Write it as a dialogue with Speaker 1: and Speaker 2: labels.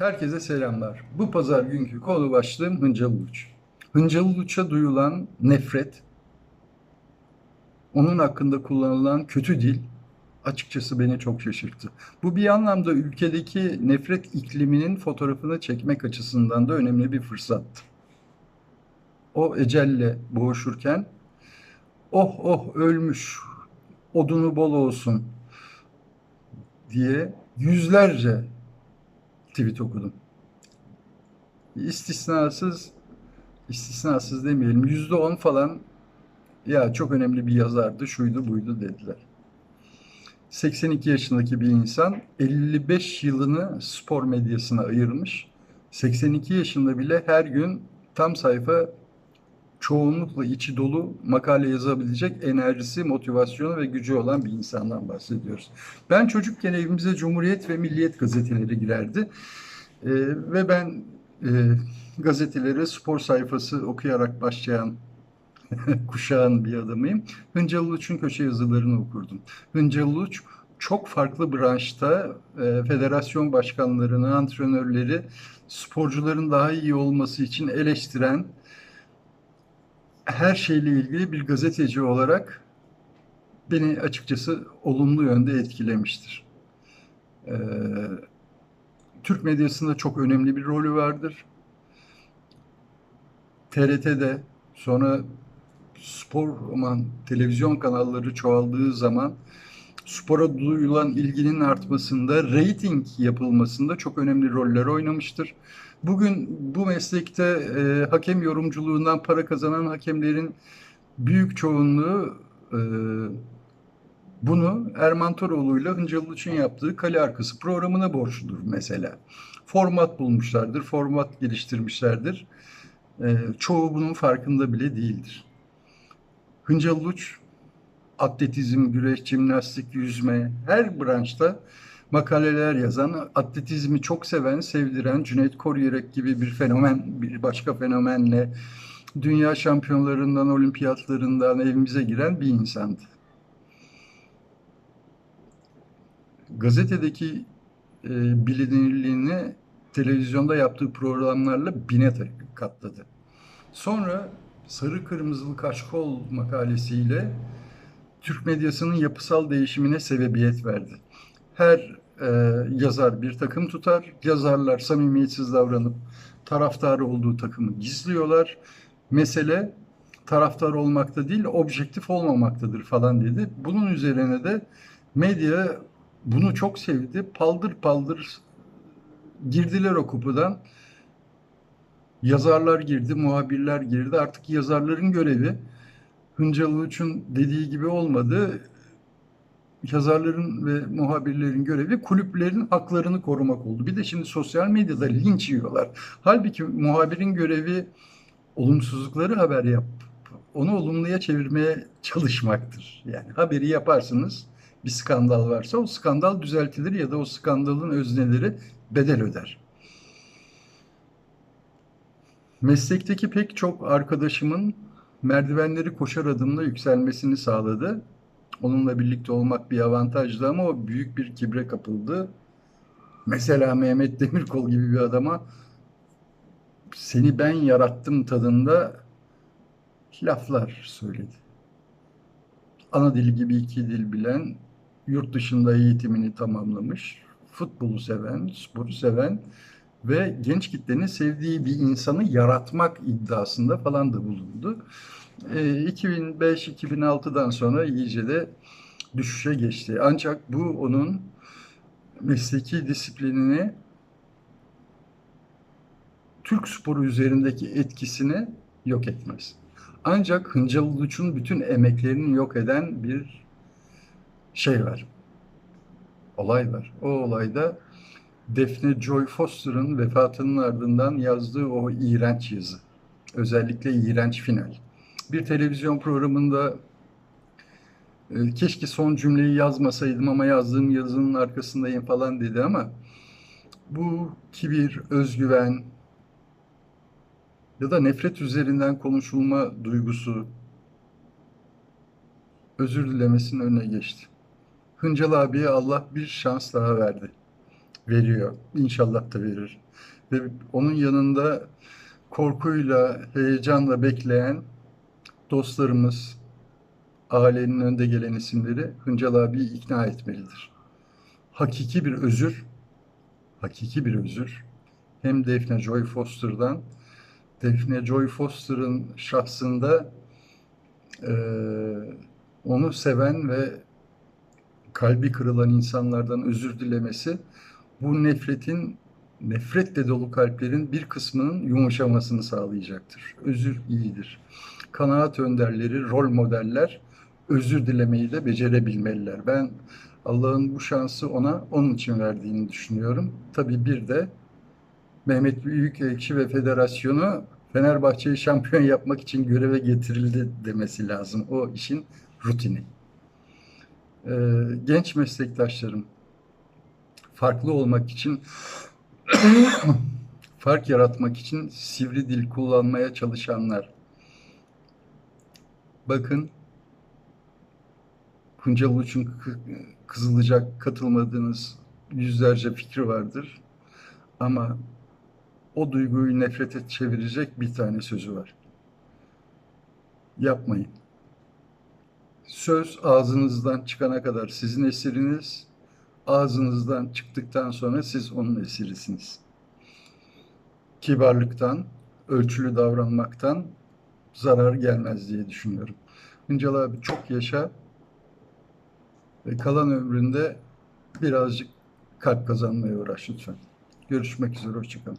Speaker 1: herkese selamlar. Bu pazar günkü konu başlığım Hıncalı Uç. Hıncalı Uç'a duyulan nefret, onun hakkında kullanılan kötü dil açıkçası beni çok şaşırttı. Bu bir anlamda ülkedeki nefret ikliminin fotoğrafını çekmek açısından da önemli bir fırsattı. O ecelle boğuşurken, oh oh ölmüş, odunu bol olsun diye yüzlerce tweet okudum. İstisnasız, istisnasız demeyelim, yüzde on falan ya çok önemli bir yazardı, şuydu buydu dediler. 82 yaşındaki bir insan 55 yılını spor medyasına ayırmış. 82 yaşında bile her gün tam sayfa çoğunlukla içi dolu makale yazabilecek enerjisi, motivasyonu ve gücü olan bir insandan bahsediyoruz. Ben çocukken evimize Cumhuriyet ve Milliyet gazeteleri girerdi. Ee, ve ben e, gazeteleri spor sayfası okuyarak başlayan kuşağın bir adamıyım. Hıncalı Uç'un köşe yazılarını okurdum. Hıncalı Uç çok farklı branşta e, federasyon başkanlarını, antrenörleri sporcuların daha iyi olması için eleştiren her şeyle ilgili bir gazeteci olarak beni açıkçası olumlu yönde etkilemiştir. Ee, Türk medyasında çok önemli bir rolü vardır. TRT'de sonra spor aman televizyon kanalları çoğaldığı zaman spora duyulan ilginin artmasında, rating yapılmasında çok önemli roller oynamıştır. Bugün bu meslekte e, hakem yorumculuğundan para kazanan hakemlerin büyük çoğunluğu e, bunu Erman Toroğlu'yla Hıncalı için yaptığı kale arkası programına borçludur mesela. Format bulmuşlardır, format geliştirmişlerdir. E, çoğu bunun farkında bile değildir. Hıncalı Uç, atletizm, güreş, jimnastik, yüzme her branşta makaleler yazan, atletizmi çok seven, sevdiren Cüneyt Koryerek gibi bir fenomen, bir başka fenomenle dünya şampiyonlarından, olimpiyatlarından evimize giren bir insandı. Gazetedeki e, bilinirliğini televizyonda yaptığı programlarla bine katladı. Sonra Sarı Kırmızılı Kaşkol makalesiyle Türk medyasının yapısal değişimine sebebiyet verdi. Her e, yazar bir takım tutar, yazarlar samimiyetsiz davranıp taraftarı olduğu takımı gizliyorlar. Mesele taraftar olmakta değil, objektif olmamaktadır falan dedi. Bunun üzerine de medya bunu çok sevdi. Paldır paldır girdiler o kupudan. Yazarlar girdi, muhabirler girdi. Artık yazarların görevi Hıncalı Uç'un dediği gibi olmadı. Yazarların ve muhabirlerin görevi kulüplerin haklarını korumak oldu. Bir de şimdi sosyal medyada linç yiyorlar. Halbuki muhabirin görevi olumsuzlukları haber yap. Onu olumluya çevirmeye çalışmaktır. Yani haberi yaparsınız bir skandal varsa o skandal düzeltilir ya da o skandalın özneleri bedel öder. Meslekteki pek çok arkadaşımın merdivenleri koşar adımla yükselmesini sağladı. Onunla birlikte olmak bir avantajdı ama o büyük bir kibre kapıldı. Mesela Mehmet Demirkol gibi bir adama seni ben yarattım tadında laflar söyledi. Ana dili gibi iki dil bilen, yurt dışında eğitimini tamamlamış, futbolu seven, sporu seven ve genç kitlenin sevdiği bir insanı yaratmak iddiasında falan da bulundu. E, 2005-2006'dan sonra iyice de düşüşe geçti. Ancak bu onun mesleki disiplinini Türk sporu üzerindeki etkisini yok etmez. Ancak Hıncal Uluç'un bütün emeklerini yok eden bir şey var. Olay var. O olayda Defne Joy Foster'ın vefatının ardından yazdığı o iğrenç yazı. Özellikle iğrenç final. Bir televizyon programında e, keşke son cümleyi yazmasaydım ama yazdığım yazının arkasındayım falan dedi ama bu kibir, özgüven ya da nefret üzerinden konuşulma duygusu özür dilemesinin önüne geçti. Hıncal abiye Allah bir şans daha verdi veriyor. İnşallah da verir. ve onun yanında korkuyla, heyecanla bekleyen dostlarımız, ailenin önde gelen isimleri Hıncal abiyi ikna etmelidir. Hakiki bir özür, hakiki bir özür hem Defne Joy Foster'dan, Defne Joy Foster'ın şahsında eee, onu seven ve kalbi kırılan insanlardan özür dilemesi bu nefretin nefretle dolu kalplerin bir kısmının yumuşamasını sağlayacaktır. Özür iyidir. Kanaat önderleri, rol modeller özür dilemeyi de becerebilmeliler. Ben Allah'ın bu şansı ona onun için verdiğini düşünüyorum. Tabii bir de Mehmet Büyükekşi ve Federasyonu Fenerbahçe'yi şampiyon yapmak için göreve getirildi demesi lazım. O işin rutini. Ee, genç meslektaşlarım farklı olmak için fark yaratmak için sivri dil kullanmaya çalışanlar. Bakın Kuncal Uluç'un Kı- Kızılacak katılmadığınız yüzlerce fikri vardır. Ama o duyguyu nefrete çevirecek bir tane sözü var. Yapmayın. Söz ağzınızdan çıkana kadar sizin esiriniz, ağzınızdan çıktıktan sonra siz onun esirisiniz. Kibarlıktan, ölçülü davranmaktan zarar gelmez diye düşünüyorum. Hıncal abi çok yaşa ve kalan ömründe birazcık kalp kazanmaya uğraş lütfen. Görüşmek üzere, hoşçakalın.